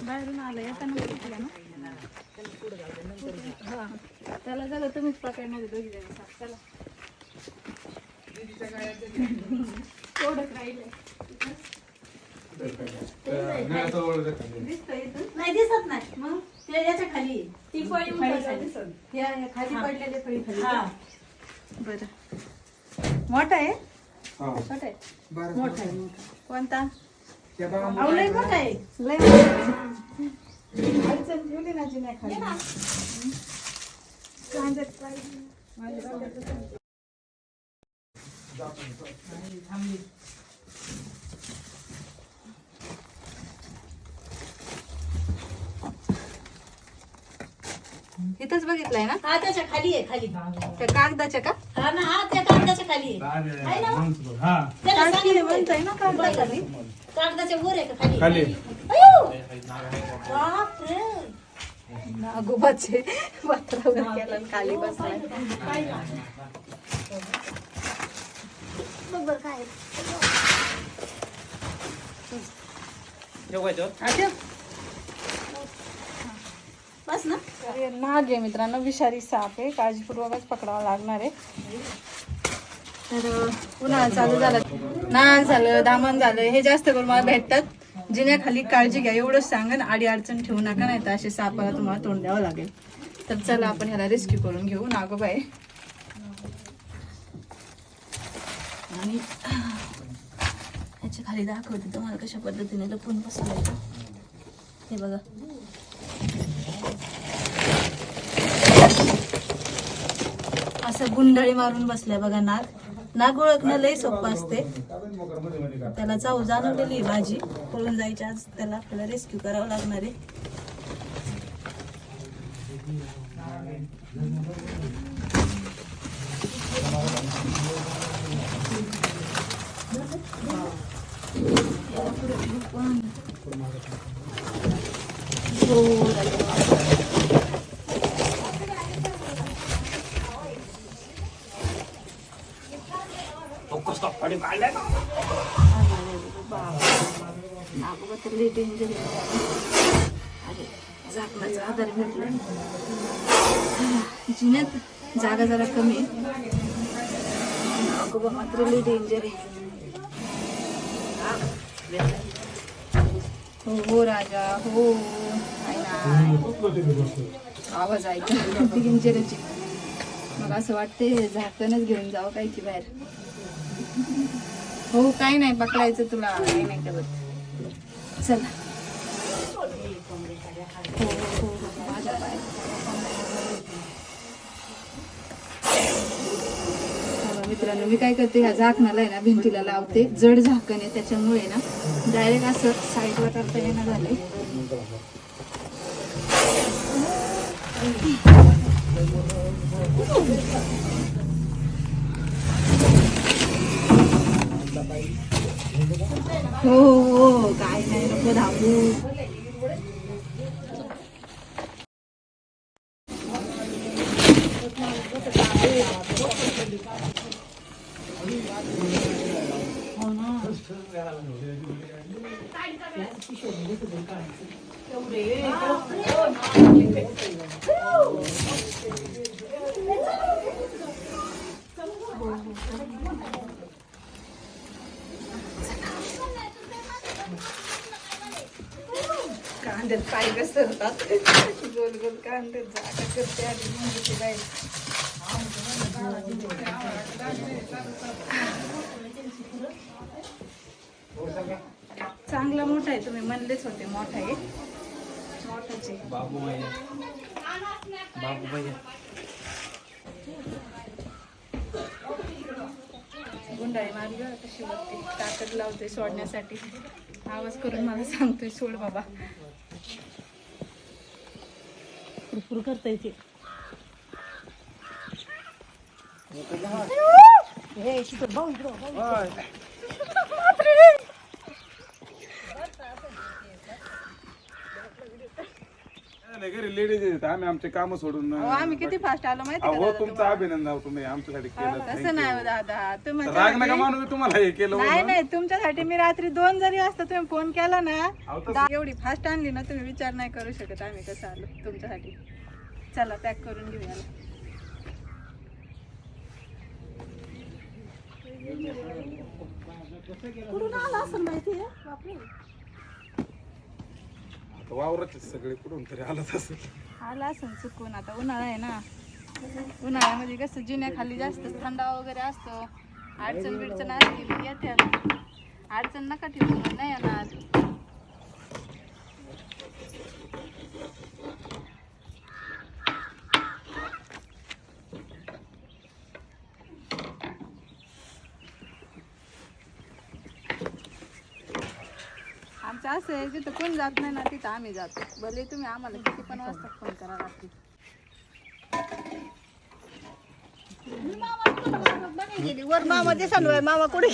बाहेरून आलं येताना ना. हा त्याला झालं तुम्हीच पकडणार दोघी जण चला. थोडंच राहिलंय? नाही दिसत नाही. मग? ते याच्या खाली ती फळी खाली. दिसत. या या खाली पडलेले फळी खाली. बरं. मोठा आहे? छोटा आहे? मोठा आहे मोठा. कोणता? अहो, लय मोठा आहे. लय मोठा आहे. अडचण ठेवली ना जिन्या खाली कांद्यात पाहिजे. माझ्या डोक्यात इथंच बघितलंय ना? हा त्याच्याखाली आहे खाली. त्या कागदाच्या का? हा ना हा त्या कागदाच्या खाली आहे. आहे ना? मग? त्याला कागदाखाली कागदाच्या वर आहे का खाली? खाली. अयो! बापरे. नागोबाचे पत्रावर केलं आणि खाली बघ बरं काय आहे. बस ना. अरे नाग आहे मित्रांनो. विषारी साप आहे. काळजीपूर्वकच पकडावं लागणार आहे. तर पुन्हा चालू झालं. नान झालं दामन झालं हे जास्त करून मला भेटतात. जिन्याखाली काळजी घ्या एवढंच सांगा ना आडी अडचण ठेवू नका नाही तर असे सापाला तुम्हाला तोंड द्यावं लागेल. तर चला आपण ह्याला रेस्क्यू करून घेऊ नागोबा बाय आणि ह्याच्या खाली दाखवते तुम्हाला कशा पद्धतीने लपून बसवायचं हे बघा. असं गुंडळी मारून बसलाय बघा नाग. नाग ओळखणं लय सोपं असते. त्याला जाऊ जाणवलेली भाजी. पळून जायच्या आज त्याला आपल्याला रेस्क्यू करावं लागणार आहे. हो, फोकस तर लई danger आहे. अरे आधार भेटला जिन्यात जागा जरा कमी आहे अगोबा मात्र लई डेंजर आहे हो हो राजा हो नाही आवाज ऐका डेंजरच मला मग असं वाटते झाकणच घेऊन जावं काय की बाहेर हो काही नाही पकडायचं तुला. काही नाही करत. चला. हो, हो, मित्रांनो मी काय करते ह्या झाकणाला आहे ना भिंतीला लावते. जड झाकण आहे त्याच्यामुळे ना डायरेक्ट असं साईडला करता येणं झाले हो हो हो काय नाही नको धावू हो ना कांद्यात पाय घसरतात. गोल गोल कांद्यात जागा करते आणि मग ते काय चांगला मोठा आहे तुम्ही म्हणलेच होते मोठा आहे. मोठाच. आहे बाबू भैया बाबू भैया गुंडाळी मार्ग कशी बघते ताकद लावते सोडण्यासाठी. आवाज करून मला सांगतोय सोड बाबा. भरपूर करता येते हे शिकत भाऊ इकडं घरी लेडीज आहेत. आम्ही आमचे काम सोडून अहो, आम्ही किती फास्ट आलो माहिती का अहो दादा तुमचं तुम्हाला? अभिनंदन आहो तुम्ही आमच्यासाठी केलं. तसं नाही हो दादा. तुम्ही राग नका मानू मी तुम्हाला हे केलं नाही नाही तुमच्यासाठी मी रात्री दोन जरी वाजता तुम्ही फोन केला ना अहो, तसं- दा- एवढी फास्ट आणली ना तुम्ही विचार नाही करू शकत आम्ही कसं आलो तुमच्यासाठी. चला पॅक करून घेऊया. कुठून आला असं माहिती आहे आता वावराचे सगळे कुठून तरी आलं असेल. आला असं चुकून. आता उन्हाळा आहे ना. उन्हाळ्यामध्ये कसं जिन्याखाली जास्त थंडा वगैरे असतो. अडचण बिडचण असली की येते अडचण नका ठेवू. नाही येणार. आमचं असं आहे जिथं कोण जात नाही ना तिथं आम्ही जातो. भले तुम्ही आम्हाला किती पण वाजता फोन करा रात्री वर मामा दिसालो मामा कुठे